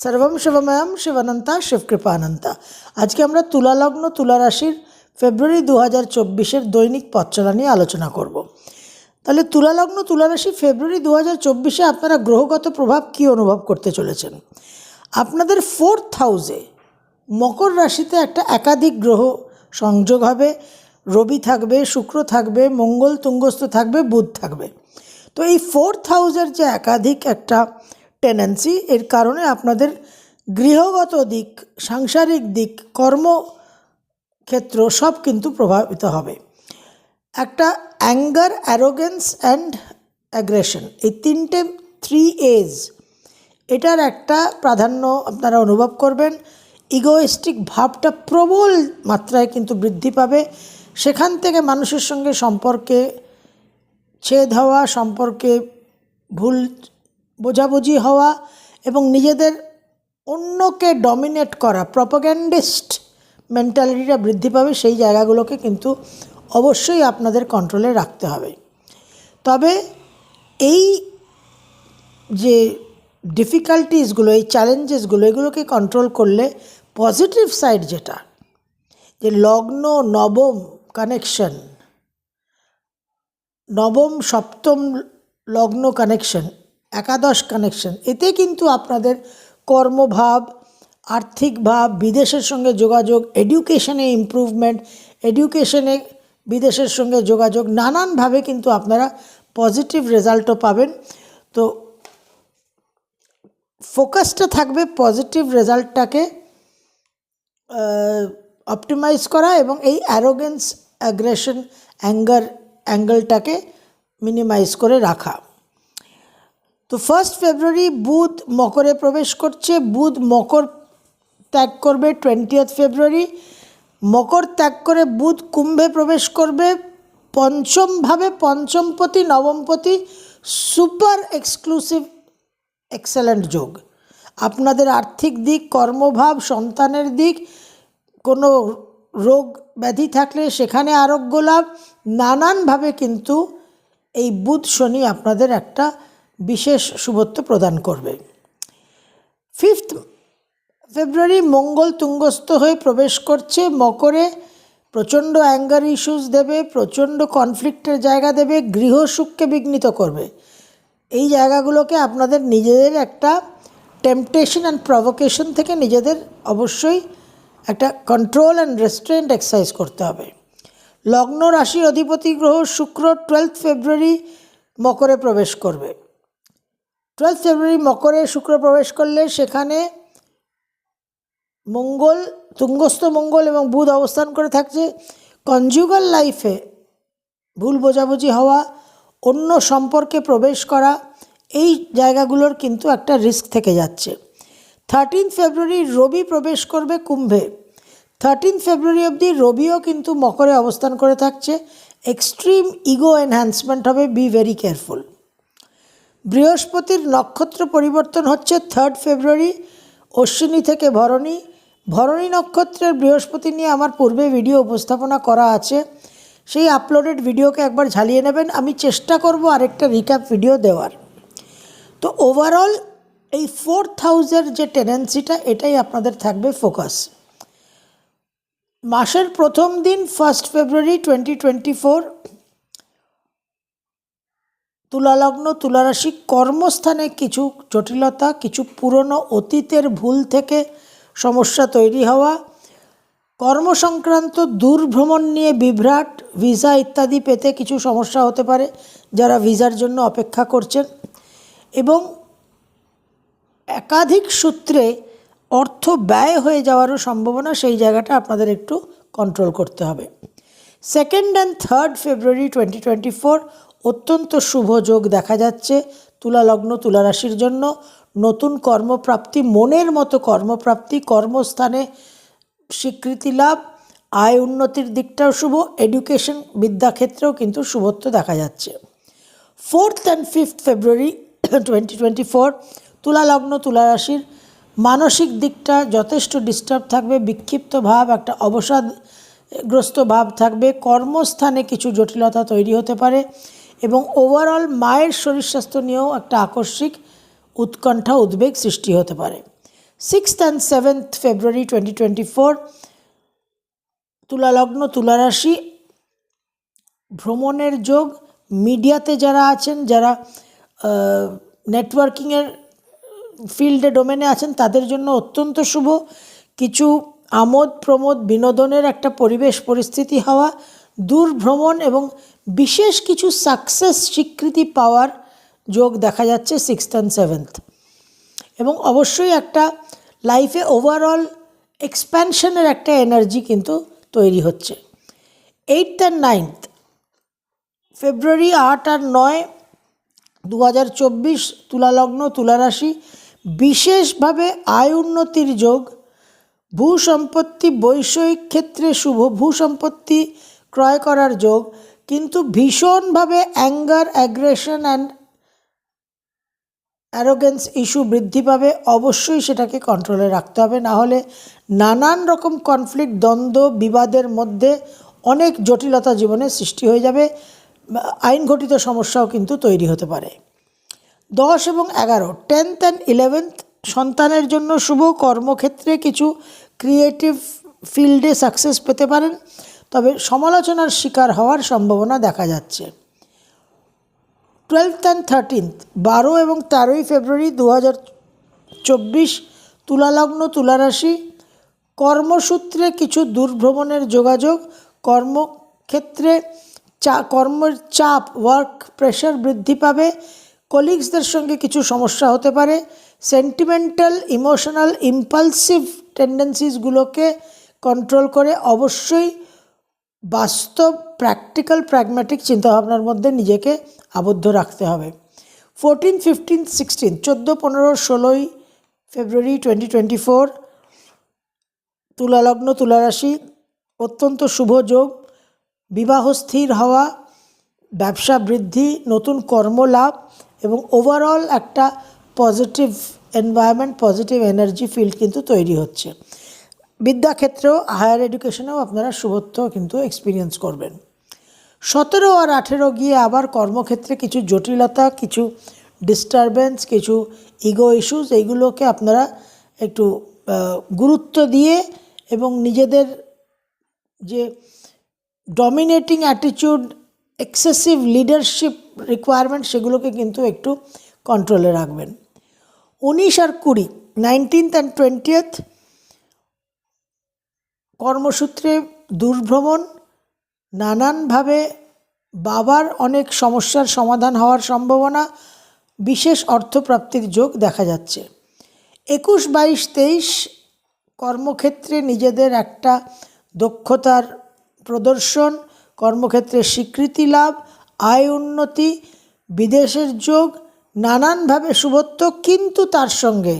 সর্বম শিবময়ম শিবানন্তা শিবকৃপানন্তা। আজকে আমরা তুলা লগ্ন তুলা রাশির ফেব্রুয়ারি দু হাজার চব্বিশের দৈনিক পথচলা নিয়ে আলোচনা করব। তাহলে তুলা লগ্ন তুলা রাশি ফেব্রুয়ারি দু হাজার চব্বিশে আপনারা গ্রহগত প্রভাব কী অনুভব করতে চলেছেন? আপনাদের ফোর্থ হাউসে মকর রাশিতে একটা একাধিক গ্রহ সংযোগ হবে। রবি থাকবে, শুক্র থাকবে, মঙ্গল তুঙ্গস্থ থাকবে, বুধ থাকবে। তো এই ফোর্থ হাউসের যে একাধিক একটা টেন্ডেন্সি এর কারণে আপনাদের গৃহগত দিক, সাংসারিক দিক, কর্মক্ষেত্র সব কিন্তু প্রভাবিত হবে। একটা অ্যাঙ্গার অ্যারোগেন্স অ্যান্ড অ্যাগ্রেশন এই তিনটে থ্রি এজ এটার একটা প্রাধান্য আপনারা অনুভব করবেন। ইগোয়েস্টিক ভাবটা প্রবল মাত্রায় কিন্তু বৃদ্ধি পাবে। সেখান থেকে মানুষের সঙ্গে সম্পর্কে ছেদ হওয়া, সম্পর্কে ভুল বোঝাবুঝি হওয়া এবং নিজেদের অন্যকে ডমিনেট করা প্রপাগ্যান্ডিস্ট মেন্টালিটিটা বৃদ্ধি পাবে সেই জায়গাগুলোকে কিন্তু অবশ্যই আপনাদের কন্ট্রোলে রাখতে হবে। তবে এই যে ডিফিকাল্টিসগুলো এই চ্যালেঞ্জেসগুলো এগুলোকে কন্ট্রোল করলে পজিটিভ সাইড যেটা, যে লগ্ন নবম কানেকশন নবম সপ্তম লগ্ন কানেকশন একাদশ কানেকশন এতে কিন্তু আপনাদের কর্মভাব, আর্থিক ভাব, বিদেশের সঙ্গে যোগাযোগ এডুকেশনে ইমপ্রুভমেন্ট এডুকেশনে বিদেশের সঙ্গে যোগাযোগ, নানানভাবে কিন্তু আপনারা পজিটিভ রেজাল্টও পাবেন। তো ফোকাসটা থাকবে পজিটিভ রেজাল্টটাকে অপটিমাইজ করা এবং এই অ্যারোগেন্স অ্যাগ্রেশন অ্যাঙ্গার অ্যাঙ্গেলটাকে মিনিমাইজ করে রাখা। তো ফার্স্ট ফেব্রুয়ারি বুধ মকরে প্রবেশ করছে, বুধ মকর ত্যাগ করবে টোয়েন্টিয়েথ ফেব্রুয়ারি মকর ত্যাগ করে বুধ কুম্ভে প্রবেশ করবে পঞ্চমভাবে পঞ্চমপতি, নবমপতি সুপার এক্সক্লুসিভ এক্সেলেন্ট যোগ। আপনাদের আর্থিক দিক, কর্মভাব, সন্তানের দিক, কোনো রোগ ব্যাধি থাকলে সেখানে আরোগ্য লাভ। নানানভাবে কিন্তু এই বুধ শনি আপনাদের একটা বিশেষ শুভত্ব প্রদান করবে। ফিফথ, ফেব্রুয়ারি মঙ্গল তুঙ্গস্থ হয়ে প্রবেশ করছে, মকরে প্রচণ্ড অ্যাঙ্গার ইস্যুস দেবে, প্রচণ্ড কনফ্লিক্টের জায়গা দেবে গৃহসুখকে বিঘ্নিত করবে। এই জায়গাগুলোকে আপনাদের নিজেদের একটা টেম্পটেশন অ্যান্ড প্রভোকেশন থেকে নিজেদের অবশ্যই একটা কন্ট্রোল অ্যান্ড রেস্টুরেন্ট এক্সারসাইজ করতে হবে। লগ্ন রাশির অধিপতি গ্রহ শুক্র টুয়েলথ ফেব্রুয়ারি মকরে প্রবেশ করবে। টুয়েলথ ফেব্রুয়ারি মকরে শুক্র প্রবেশ করলে সেখানে মঙ্গল, তুঙ্গস্থ মঙ্গল এবং বুধ অবস্থান করে থাকছে। কনজুগাল লাইফে ভুল বোঝাবুঝি হওয়া, অন্য সম্পর্কে প্রবেশ করা, এই জায়গাগুলোর কিন্তু একটা রিস্ক থেকে যাচ্ছে। থার্টিন ফেব্রুয়ারি রবি প্রবেশ করবে কুম্ভে। থার্টিন ফেব্রুয়ারি অবধি রবিও কিন্তু মকরে অবস্থান করে থাকছে। এক্সট্রিম ইগো এনহ্যান্সমেন্ট হবে বি ভেরি কেয়ারফুল বৃহস্পতির নক্ষত্র পরিবর্তন হচ্ছে থার্ড ফেব্রুয়ারি অশ্বিনী থেকে ভরণী। ভরণী নক্ষত্রের বৃহস্পতি নিয়ে আমার পূর্বে ভিডিও উপস্থাপনা করা আছে। সেই আপলোডেড ভিডিওকে একবার ঝালিয়ে নেবেন। আমি চেষ্টা করব আরেকটা রিক্যাপ ভিডিও দেওয়ার। তো ওভারঅল এই ফোর্থ হাউসের যে টেন্ডেন্সিটা এটাই আপনাদের থাকবে ফোকাস মাসের প্রথম দিন first February twenty twenty four তুলালগ্ন তুলারাশি কর্মস্থানে কিছু জটিলতা, কিছু পুরনো অতীতের ভুল থেকে সমস্যা তৈরি হওয়া, কর্মসংক্রান্ত দূরভ্রমণ নিয়ে বিভ্রাট, ভিসা ইত্যাদি পেতে কিছু সমস্যা হতে পারে যারা ভিসার জন্য অপেক্ষা করছেন। এবং একাধিক সূত্রে অর্থ ব্যয় হয়ে যাওয়ারও সম্ভাবনা সেই জায়গাটা আপনাদের একটু কন্ট্রোল করতে হবে। Second and third February twenty twenty four অত্যন্ত শুভ যোগ দেখা যাচ্ছে তুলা লগ্ন তুলা রাশির জন্য। নতুন কর্মপ্রাপ্তি, মনের মতো কর্মপ্রাপ্তি, কর্মস্থানে স্বীকৃতি লাভ, আয় উন্নতির দিকটাও শুভ এডুকেশন বিদ্যাক্ষেত্রেও কিন্তু শুভত্ব দেখা যাচ্ছে। Fourth and fifth February twenty twenty four তুলা লগ্ন তুলা রাশির মানসিক দিকটা যথেষ্ট ডিস্টার্ব থাকবে, বিক্ষিপ্ত ভাব, একটা অবসাদগ্রস্ত ভাব থাকবে। কর্মস্থানে কিছু জটিলতা তৈরি হতে পারে। এবং ওভারঅল মায়ের শরীর স্বাস্থ্য নিয়েও একটা আকস্মিক উৎকণ্ঠা, উদ্বেগ সৃষ্টি হতে পারে। Sixth and seventh February twenty twenty four তুলালগ্ন, তুলারাশি, ভ্রমণের যোগ, মিডিয়াতে যারা আছেন, যারা নেটওয়ার্কিংয়ের ফিল্ডে ডোমেনে আছেন, তাদের জন্য অত্যন্ত শুভ। কিছু আমোদ প্রমোদ বিনোদনের একটা পরিবেশ, পরিস্থিতি হওয়া দূর ভ্রমণ এবং বিশেষ কিছু সাকসেস স্বীকৃতি পাওয়ার যোগ দেখা যাচ্ছে সিক্সথ অ্যান্ড সেভেন্থ এবং অবশ্যই একটা লাইফে ওভারঅল এক্সপ্যানশনের একটা এনার্জি কিন্তু তৈরি হচ্ছে। এইট অ্যান্ড নাইনথ ফেব্রুয়ারি আট আর নয় দু হাজার চব্বিশ, তুলালগ্ন, তুলারাশি, বিশেষভাবে আয় উন্নতির যোগ ভূ সম্পত্তি বৈষয়িক ক্ষেত্রে শুভ ভূ সম্পত্তি ক্রয় করার যোগ কিন্তু ভীষণভাবে anger aggression and arrogance issue বৃদ্ধি পাবে, অবশ্যই সেটাকে কন্ট্রোলে রাখতে হবে। না হলে নানান রকম কনফ্লিক্ট দ্বন্দ্ব, বিবাদের মধ্যে অনেক জটিলতা জীবনে সৃষ্টি হয়ে যাবে। আইনঘটিত সমস্যাও কিন্তু তৈরি হতে পারে। দশ এবং এগারো টেন্থ অ্যান্ড ইলেভেন্থ সন্তানের জন্য শুভ কর্মক্ষেত্রে কিছু ক্রিয়েটিভ ফিল্ডে সাকসেস পেতে পারেন। তবে সমালোচনার শিকার হওয়ার সম্ভাবনা দেখা যাচ্ছে। টুয়েলথ অ্যান্ড থার্টিনথ বারো এবং তেরোই ফেব্রুয়ারি দু হাজার চব্বিশ, তুলালগ্ন তুলারাশি, কর্মসূত্রে কিছু দূরভ্রমণের যোগাযোগ, কর্মক্ষেত্রে চা, কর্মের চাপ ওয়ার্ক প্রেশার বৃদ্ধি পাবে কলিগসদের সঙ্গে কিছু সমস্যা হতে পারে সেন্টিমেন্টাল ইমোশনাল ইম্পালসিভ টেন্ডেন্সিসগুলোকে কন্ট্রোল করে অবশ্যই বাস্তব প্র্যাকটিক্যাল প্র্যাগম্যাটিক চিন্তাভাবনার মধ্যে নিজেকে আবদ্ধ রাখতে হবে। ফোরটিন ফিফটিন সিক্সটিন চোদ্দ, পনেরো, ষোলোই ফেব্রুয়ারি টোয়েন্টি টোয়েন্টি ফোর তুলালগ্ন, তুলারাশি, অত্যন্ত শুভ যোগ, বিবাহ স্থির হওয়া, ব্যবসা বৃদ্ধি, নতুন কর্মলাভ এবং ওভারঅল একটা positive environment positive energy field কিন্তু তৈরি হচ্ছে। বিদ্যাক্ষেত্রেও হায়ার এডুকেশনেও আপনারা শুভত্ব কিন্তু এক্সপিরিয়েন্স করবেন। সতেরো আর আঠেরো গিয়ে আবার কর্মক্ষেত্রে কিছু জটিলতা, কিছু ডিস্টারবেন্স কিছু ইগো ইস্যুস এইগুলোকে আপনারা একটু গুরুত্ব দিয়ে এবং নিজেদের যে dominating attitude excessive leadership requirement সেগুলোকে কিন্তু একটু কন্ট্রোলে রাখবেন। উনিশ আর কুড়ি নাইনটিন্থ অ্যান্ড টোয়েন্টিয়েথ কর্মসূত্রে দূরভ্রমণ, নানানভাবে বাবার অনেক সমস্যার সমাধান হওয়ার সম্ভাবনা, বিশেষ অর্থপ্রাপ্তির যোগ দেখা যাচ্ছে। একুশ, বাইশ, তেইশ কর্মক্ষেত্রে নিজেদের একটা দক্ষতার প্রদর্শন, কর্মক্ষেত্রে স্বীকৃতি লাভ, আয় উন্নতি, বিদেশের যোগ, নানানভাবে শুভত্ব, কিন্তু তার সঙ্গে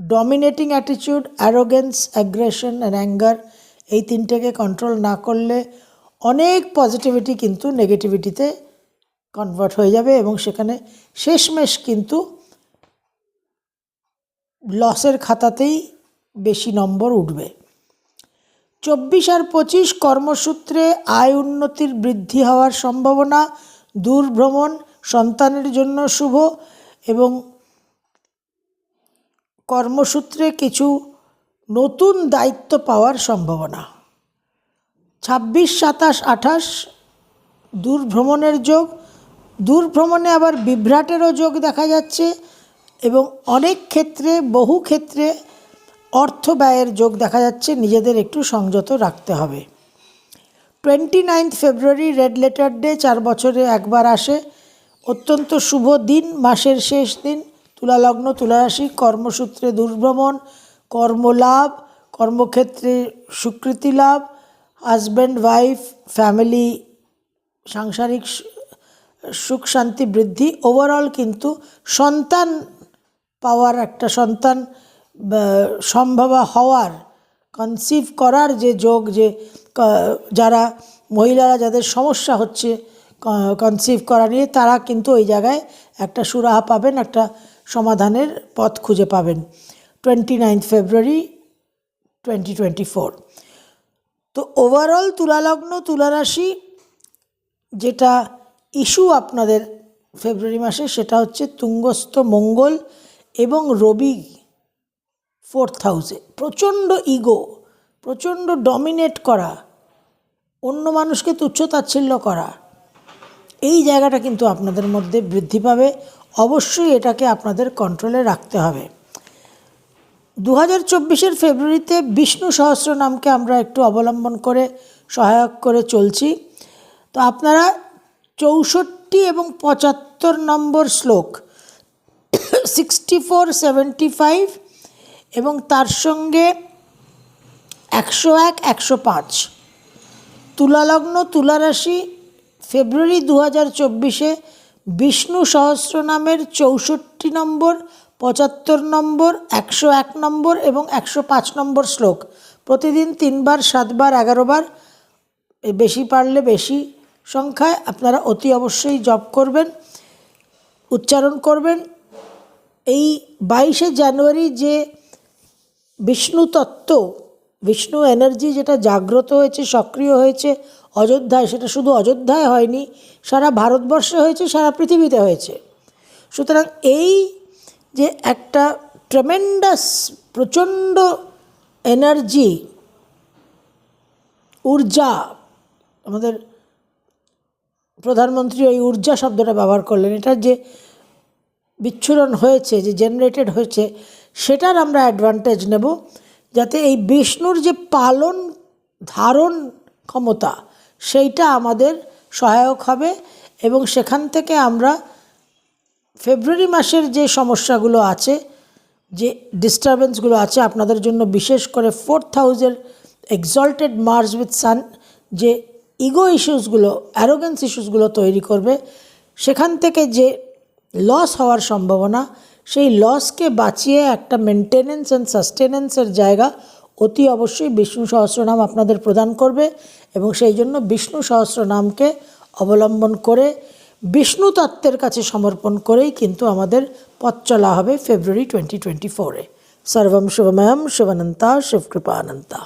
dominating attitude arrogance aggression and anger এই তিনটেকে কন্ট্রোল না করলে অনেক পজিটিভিটি কিন্তু নেগেটিভিটিতে কনভার্ট হয়ে যাবে এবং সেখানে শেষমেশ কিন্তু লসের খাতাতেই বেশি নম্বর উঠবে। চব্বিশ আর পঁচিশ কর্মসূত্রে আয় উন্নতির বৃদ্ধি হওয়ার সম্ভাবনা দূর ভ্রমণ সন্তানের জন্য শুভ এবং কর্মসূত্রে কিছু নতুন দায়িত্ব পাওয়ার সম্ভাবনা। ছাব্বিশ, সাতাশ, আঠাশ দূর ভ্রমণের যোগ। দূর ভ্রমণে আবার বিভ্রাটেরও যোগ দেখা যাচ্ছে এবং অনেক ক্ষেত্রে, বহু ক্ষেত্রে অর্থ ব্যয়ের যোগ দেখা যাচ্ছে। নিজেদের একটু সংযত রাখতে হবে। Twenty ninth February, red letter day, চার বছরে একবার আসে। অত্যন্ত শুভ দিন, মাসের শেষ দিন। তুলালগ্ন, তুলারাশি, কর্মসূত্রে দুর্ভ্রমণ, কর্মলাভ, কর্মক্ষেত্রে স্বীকৃতি লাভ হাজব্যান্ড, ওয়াইফ, ফ্যামিলি, সাংসারিক সুখ, শান্তি, বৃদ্ধি, ওভারঅল কিন্তু সন্তান পাওয়ার একটা সন্তান সম্ভবা হওয়ার কনসিভ করার যে যোগ যে যারা মহিলারা যাদের সমস্যা হচ্ছে কনসিভ করা নিয়ে তারা কিন্তু ওই জায়গায় একটা সুরাহা পাবেন, একটা সমাধানের পথ খুঁজে পাবেন। Twenty ninth February twenty twenty four তো ওভারঅল তুলালগ্ন তুলারাশি যেটা ইস্যু আপনাদের ফেব্রুয়ারি মাসে সেটা হচ্ছে তুঙ্গস্থ মঙ্গল এবং রবি ফোর্থ হাউসে প্রচণ্ড ইগো প্রচণ্ড ডমিনেট করা, অন্য মানুষকে তুচ্ছ তাচ্ছিল্য করা, এই জায়গাটা কিন্তু আপনাদের মধ্যে বৃদ্ধি পাবে। অবশ্যই এটাকে আপনাদের কন্ট্রোলে রাখতে হবে। দু হাজার চব্বিশের ফেব্রুয়ারিতে বিষ্ণু সহস্র নামকে আমরা একটু অবলম্বন করে সহায়ক করে চলছি। তো আপনারা চৌষট্টি এবং পঁচাত্তর নম্বর শ্লোক সিক্সটি ফোর, সেভেন্টি ফাইভ এবং তার সঙ্গে একশো এক, একশো পাঁচ। তুলালগ্ন তুলারাশি ফেব্রুয়ারি দু হাজার চব্বিশে বিষ্ণু সহস্র নামের চৌষট্টি নম্বর, পঁচাত্তর নম্বর, একশো এক নম্বর এবং একশো পাঁচ নম্বর শ্লোক। প্রতিদিন তিনবার, সাতবার, এগারোবার বেশি পারলে বেশি সংখ্যায় আপনারা অতি অবশ্যই জপ করবেন, উচ্চারণ করবেন। এই বাইশে জানুয়ারি যে বিষ্ণু তত্ত্ব বিষ্ণু এনার্জি যেটা জাগ্রত হয়েছে, সক্রিয় হয়েছে, অযোধ্যায়, সেটা শুধু অযোধ্যায় হয়নি, সারা ভারতবর্ষে হয়েছে, সারা পৃথিবীতে হয়েছে। সুতরাং এই যে একটা ট্রেমেন্ডাস প্রচণ্ড এনার্জি ঊর্জা, আমাদের প্রধানমন্ত্রী ওই ঊর্জা শব্দটা ব্যবহার করলেন, এটা যে বিচ্ছুরণ হয়েছে, যে জেনারেটেড হয়েছে, সেটার আমরা অ্যাডভান্টেজ নেব। যাতে এই বিষ্ণুর যে পালন, ধারণ ক্ষমতা, সেইটা আমাদের সহায়ক হবে এবং সেখান থেকে আমরা ফেব্রুয়ারি মাসের যে সমস্যাগুলো আছে, যে ডিস্টারবেন্সগুলো আছে, আপনাদের জন্য বিশেষ করে ফোর্থ হাউসের এক্সল্টেড মার্স উইথ সান যে ইগো ইস্যুসগুলো অ্যারোগেন্স ইস্যুসগুলো তৈরি করবে, সেখান থেকে যে লস হওয়ার সম্ভাবনা সেই লসকে বাঁচিয়ে একটা মেনটেনেন্স অ্যান্ড সাস্টেনেন্সের জায়গা অতি অবশ্যই বিষ্ণু সহস্রনাম আপনাদের প্রদান করবে এবং সেই জন্য বিষ্ণু সহস্রনামকে অবলম্বন করে বিষ্ণু তত্ত্বের কাছে সমর্পণ করেই কিন্তু আমাদের পথ চলা হবে ফেব্রুয়ারি টোয়েন্টি টোয়েন্টি ফোরে সর্বম শুভময়ম শিবানন্তা শিবকৃপানন্তা।